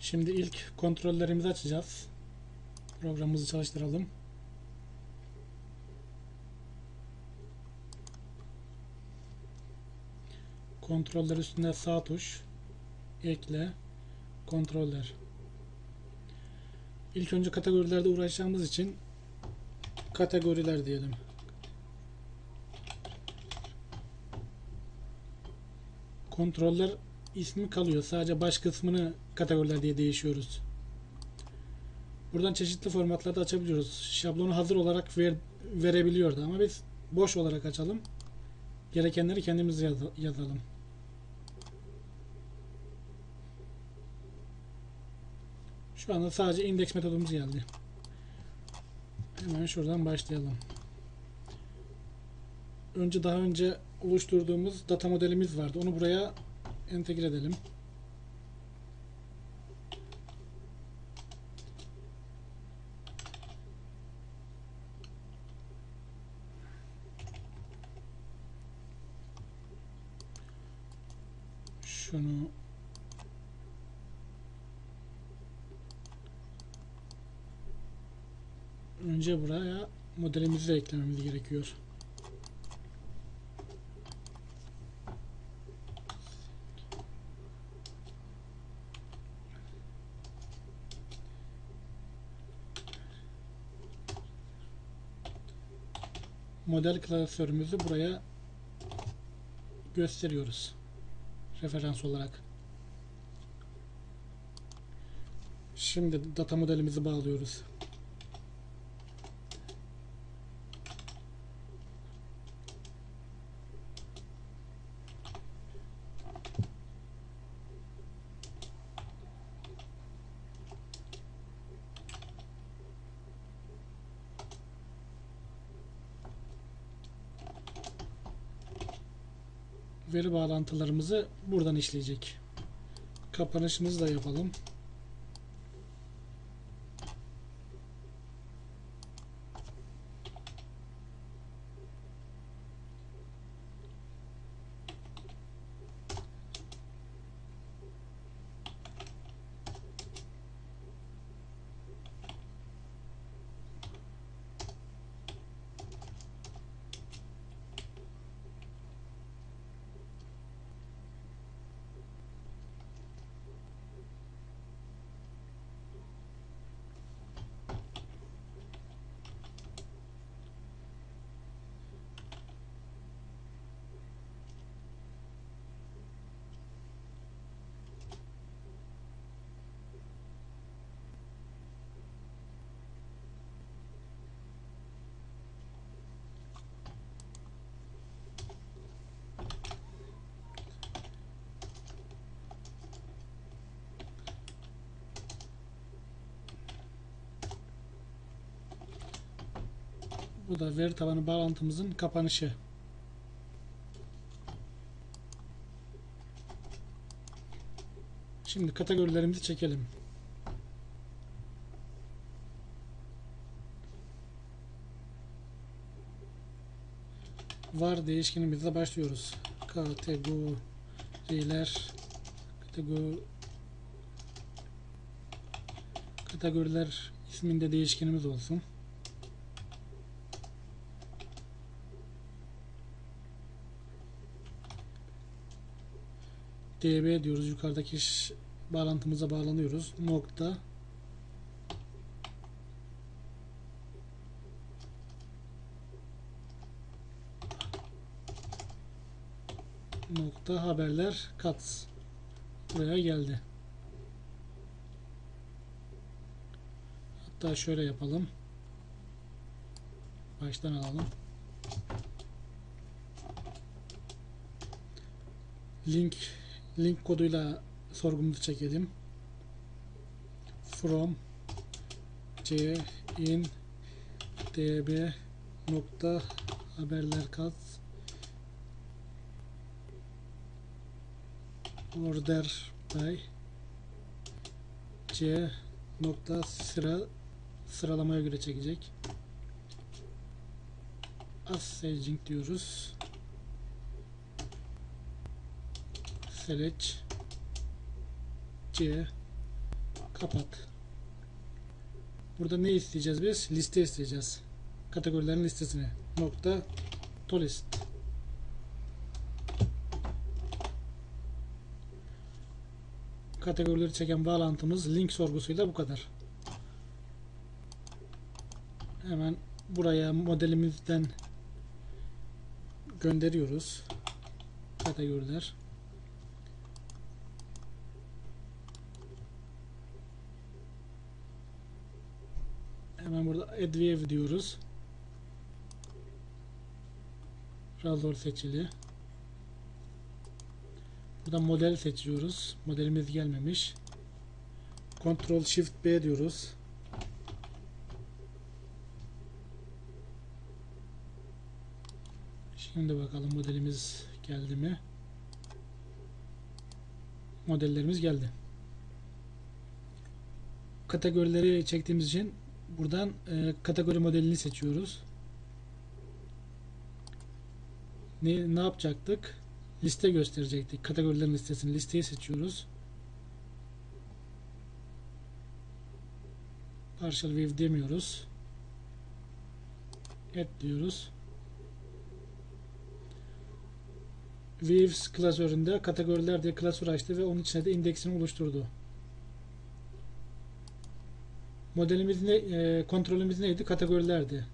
Şimdi ilk kontrollerimizi açacağız. Programımızı çalıştıralım. Kontroller üstünde sağ tuş, ekle, kontroller. İlk önce kategorilerde uğraşacağımız için kategoriler diyelim. Kontroller ismi kalıyor. Sadece baş kısmını kategoriler diye değişiyoruz. Buradan çeşitli formatlarda açabiliyoruz. Şablonu hazır olarak ver, verebiliyordu ama biz boş olarak açalım. Gerekenleri kendimiz yaz, yazalım. Şu anda sadece indeks metodumuz geldi. Hemen şuradan başlayalım. Önce daha önce oluşturduğumuz data modelimiz vardı. Onu buraya entegre edelim. Şunu önce buraya modelimizi eklememiz gerekiyor. Model klasörümüzü buraya gösteriyoruz. Referans olarak. Şimdi data modelimizi bağlıyoruz. Veri bağlantılarımızı buradan işleyecek. Kapanışımızı da yapalım. Bu da veri tabanı bağlantımızın kapanışı. Şimdi kategorilerimizi çekelim. var değişkenimizle başlıyoruz. Kategoriler kategori kategoriler isminde değişkenimiz olsun. Db diyoruz. Yukarıdaki bağlantımıza bağlanıyoruz. Nokta nokta haberler kat buraya geldi. Hatta şöyle yapalım. Baştan alalım. Link link koduyla sorgumuzu çekelim. From c in db nokta haberler kat order by c nokta sıra sıralamaya göre çekecek. Ascending diyoruz. Select C Kapat. Burada ne isteyeceğiz biz? Liste isteyeceğiz. Kategorilerin listesini. Nokta tolist. Kategorileri çeken bağlantımız link sorgusuyla bu kadar. Hemen buraya modelimizden gönderiyoruz. Kategoriler. Hemen burada add view diyoruz. Razor seçili. Burada model seçiyoruz. Modelimiz gelmemiş. Ctrl Shift B diyoruz. Şimdi bakalım modelimiz geldi mi? Modellerimiz geldi. Kategorileri çektiğimiz için buradan e, kategori modelini seçiyoruz. Ne, ne yapacaktık? Liste gösterecektik. Kategorilerin listesini listeyi seçiyoruz. Partial view demiyoruz. Add diyoruz. Views klasöründe kategoriler diye klasör açtı ve onun içine de indeksini oluşturdu. Modelimiz ne, e, kontrolümüz neydi? Kategorilerdi.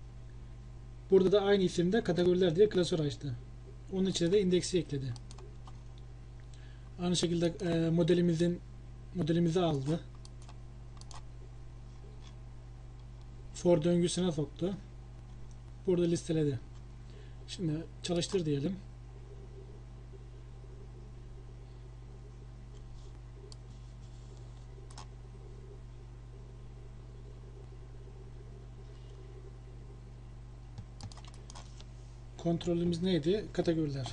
Burada da aynı isimde kategoriler diye klasör açtı. Onun içine de indeksi ekledi. Aynı şekilde e, modelimizin modelimizi aldı. For döngüsüne soktu. Burada listeledi. Şimdi çalıştır diyelim. Kontrolümüz neydi? Kategoriler.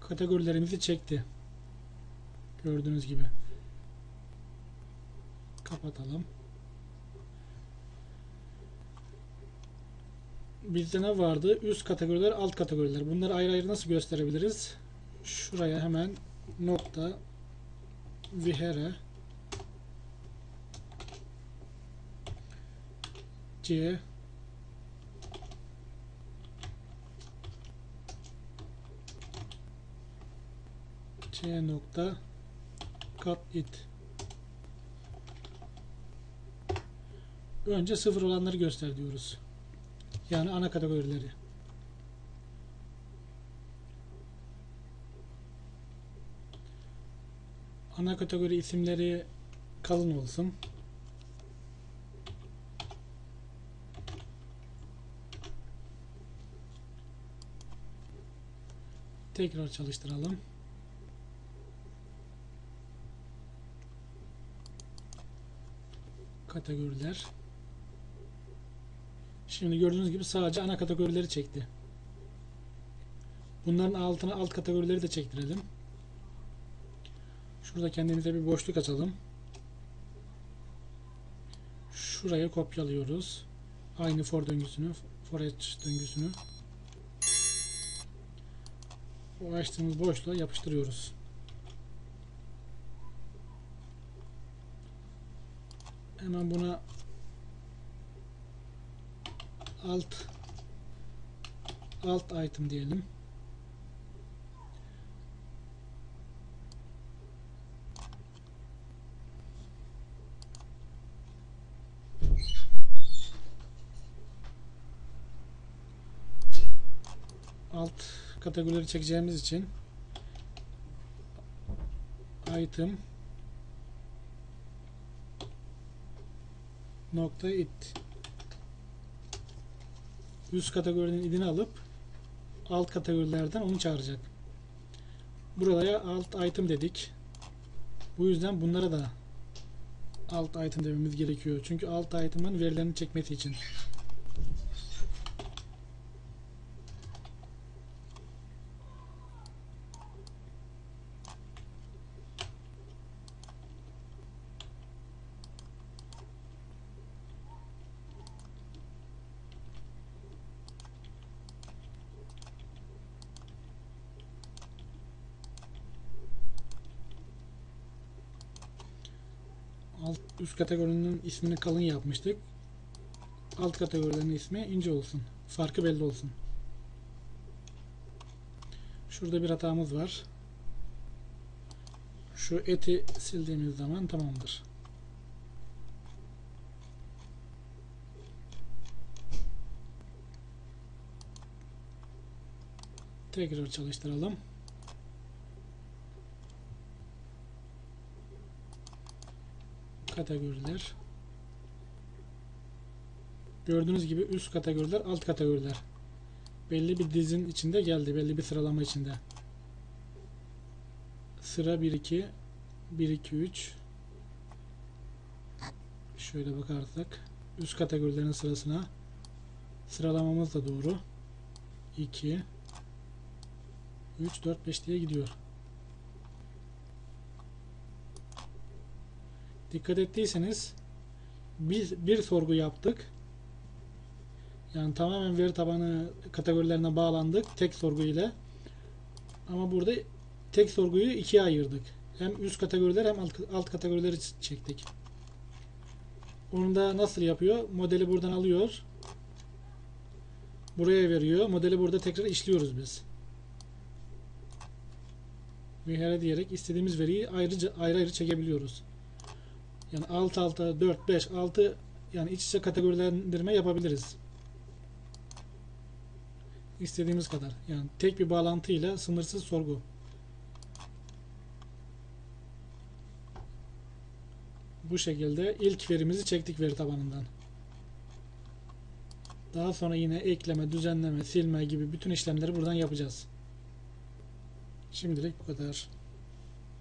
Kategorilerimizi çekti. Gördüğünüz gibi. Kapatalım. Bizde ne vardı? Üst kategoriler, alt kategoriler. Bunları ayrı ayrı nasıl gösterebiliriz? Şuraya hemen nokta Vihere C C nokta cut it Önce sıfır olanları göster diyoruz. Yani ana kategorileri. Ana kategori isimleri kalın olsun. Tekrar çalıştıralım. Kategoriler. Şimdi gördüğünüz gibi sadece ana kategorileri çekti. Bunların altına alt kategorileri de çektirelim. Şurada kendimize bir boşluk açalım. Şuraya kopyalıyoruz. Aynı for döngüsünü, for each döngüsünü. O açtığımız boşluğa yapıştırıyoruz. Hemen buna alt alt item diyelim. Alt kategorileri çekeceğimiz için item nokta it üst kategorinin idini alıp alt kategorilerden onu çağıracak. Buraya alt item dedik. Bu yüzden bunlara da alt item dememiz gerekiyor. Çünkü alt item'ın verilerini çekmesi için. Alt, üst kategorinin ismini kalın yapmıştık. Alt kategorilerin ismi ince olsun. Farkı belli olsun. Şurada bir hatamız var. Şu eti sildiğimiz zaman tamamdır. Tekrar çalıştıralım. Kategoriler. Gördüğünüz gibi üst kategoriler, alt kategoriler. Belli bir dizin içinde geldi, belli bir sıralama içinde. Sıra 1 2 1 2 3 Şöyle bakarsak üst kategorilerin sırasına sıralamamız da doğru. 2 3 4 5 diye gidiyor. Dikkat ettiyseniz biz bir sorgu yaptık. Yani tamamen veri tabanı kategorilerine bağlandık tek sorgu ile. Ama burada tek sorguyu ikiye ayırdık. Hem üst kategoriler hem alt, alt kategorileri çektik. Onu da nasıl yapıyor? Modeli buradan alıyor. Buraya veriyor. Modeli burada tekrar işliyoruz biz. Vihare diyerek istediğimiz veriyi ayrıca ayrı ayrı çekebiliyoruz. Yani alt alta 4 5 6 yani iç içe kategorilendirme yapabiliriz. İstediğimiz kadar. Yani tek bir bağlantıyla sınırsız sorgu. Bu şekilde ilk verimizi çektik veri tabanından. Daha sonra yine ekleme, düzenleme, silme gibi bütün işlemleri buradan yapacağız. Şimdilik bu kadar.